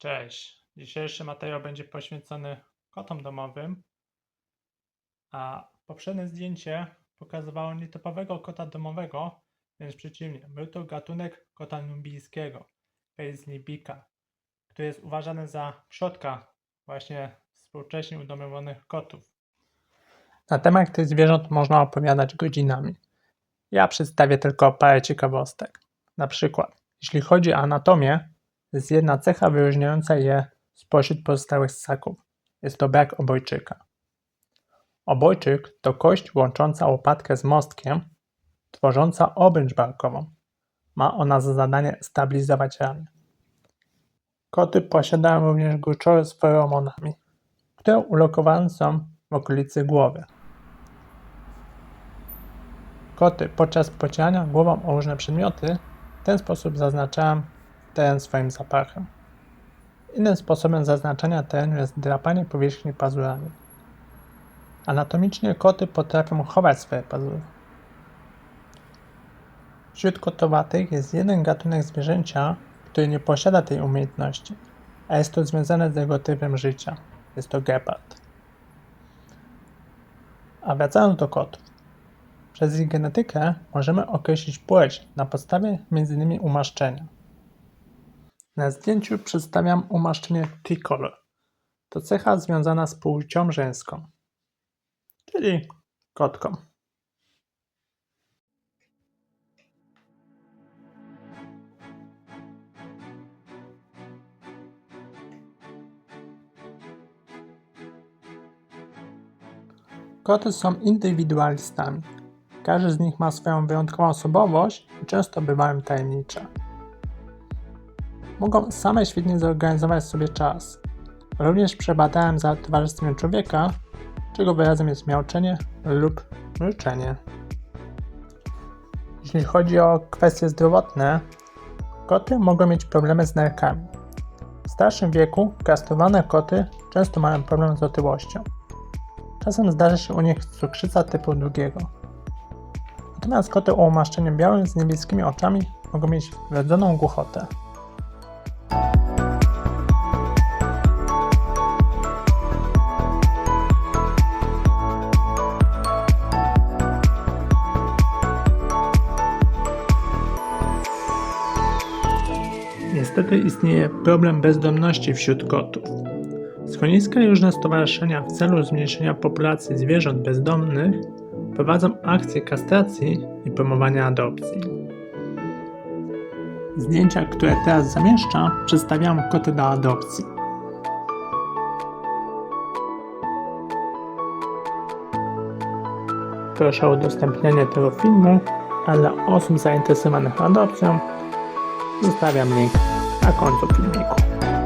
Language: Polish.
Cześć. Dzisiejszy materiał będzie poświęcony kotom domowym, a poprzednie zdjęcie pokazywało nietypowego kota domowego, wręcz przeciwnie. Był to gatunek kota nubijskiego, Paisley Bika, który jest uważany za przodka właśnie współcześnie udomowanych kotów. Na temat tych zwierząt można opowiadać godzinami. Ja przedstawię tylko parę ciekawostek. Na przykład, jeśli chodzi o anatomię, jest jedna cecha wyróżniająca je spośród pozostałych ssaków. Jest to brak obojczyka. Obojczyk to kość łącząca łopatkę z mostkiem, tworząca obręcz barkową. Ma ona za zadanie stabilizować ramię. Koty posiadają również gruczoły z feromonami, które ulokowane są w okolicy głowy. Koty podczas pocierania głową o różne przedmioty w ten sposób zaznaczają teren swoim zapachem. Innym sposobem zaznaczania terenu jest drapanie powierzchni pazurami. Anatomicznie koty potrafią chować swoje pazury. Wśród kotowatych jest jeden gatunek zwierzęcia, który nie posiada tej umiejętności, a jest to związane z jego typem życia. Jest to gepard. A wracając do kotów. Przez ich genetykę możemy określić płeć na podstawie m.in. umaszczenia. Na zdjęciu przedstawiam umaszczenie tricolor. To cecha związana z płcią żeńską, czyli kotką. Koty są indywidualistami. Każdy z nich ma swoją wyjątkową osobowość i często bywają tajemnicze mogą same świetnie zorganizować sobie czas. Również przebadałem za towarzystwem człowieka, czego wyrazem jest miauczenie lub ryczenie. Jeśli chodzi o kwestie zdrowotne, koty mogą mieć problemy z nerkami. W starszym wieku kastrowane koty często mają problem z otyłością. Czasem zdarza się u nich cukrzyca typu drugiego. Natomiast koty o umaszczeniu białym z niebieskimi oczami mogą mieć wrodzoną głuchotę. Niestety istnieje problem bezdomności wśród kotów. Schroniska i różne stowarzyszenia w celu zmniejszenia populacji zwierząt bezdomnych prowadzą akcje kastracji i promowania adopcji. Zdjęcia, które teraz zamieszczam, przedstawiają koty do adopcji. Proszę o udostępnienie tego filmu, a dla osób zainteresowanych adopcją zostawiam link อากรสดพิมพ์